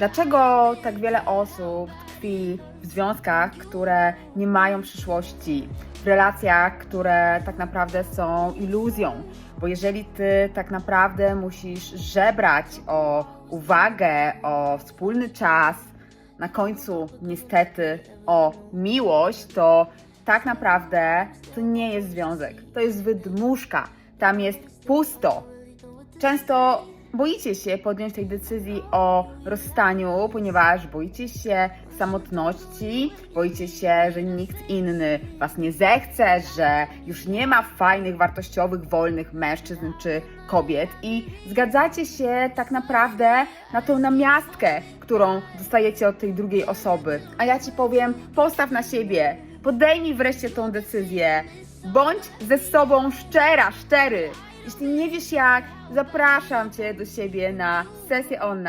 Dlaczego tak wiele osób tkwi w związkach, które nie mają przyszłości, w relacjach, które tak naprawdę są iluzją? Bo jeżeli ty tak naprawdę musisz żebrać o uwagę, o wspólny czas, na końcu niestety o miłość, to tak naprawdę to nie jest związek. To jest wydmuszka. Tam jest pusto. Często boicie się podjąć tej decyzji o rozstaniu, ponieważ boicie się samotności, boicie się, że nikt inny was nie zechce, że już nie ma fajnych, wartościowych, wolnych mężczyzn czy kobiet i zgadzacie się tak naprawdę na tą namiastkę, którą dostajecie od tej drugiej osoby. A ja ci powiem, postaw na siebie, podejmij wreszcie tą decyzję, bądź ze sobą szczera, szczery. Jeśli nie wiesz jak, zapraszam Cię do siebie na sesję online.